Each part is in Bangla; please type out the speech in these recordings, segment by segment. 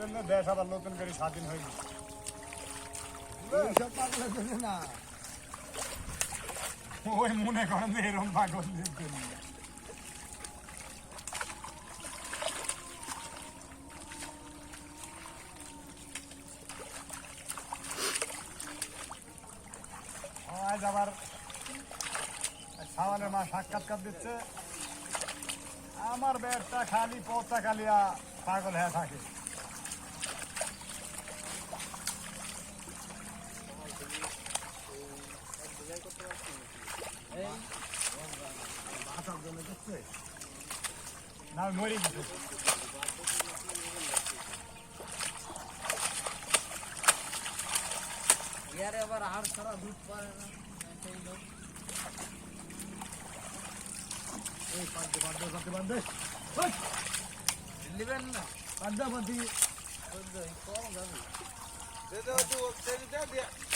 জন্য দেশ আবার নতুন করে স্বাধীন হয়ে গেছে। এইসব পাগলের জন্য না। ওই মনে করেন যে এরকম পাগলদের জন্য। আজ আবার সাওয়ালের মা সাক্ষাৎকার দিচ্ছে। আমার বেডটা খালি পচা কালিয়া পাগল হয়ে থাকে। না আবার আর ছাড়া দুধ পারে না সেই লোক এই পাদ্দে পাদ্দে পাদ্দে নেবেন না তো, এই কম যাবে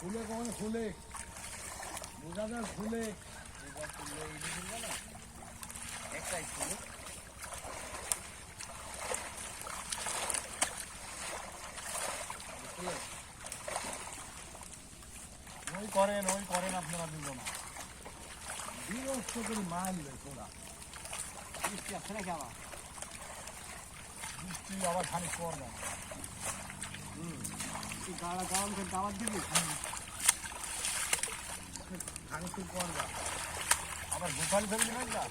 ফুলে কখন ফুলে? বোঝাদার ফুলে। একটাই ছিল ওই করেন ওই করেন আপনারা দুজন। বিরক্ত করে মারলে তোরা। বৃষ্টি আছে নাকি আবার? বৃষ্টি আবার খানিক তুই গাড়া গরম করে দাবার দিবি? খানিক আবার গোপাল ফেলবি না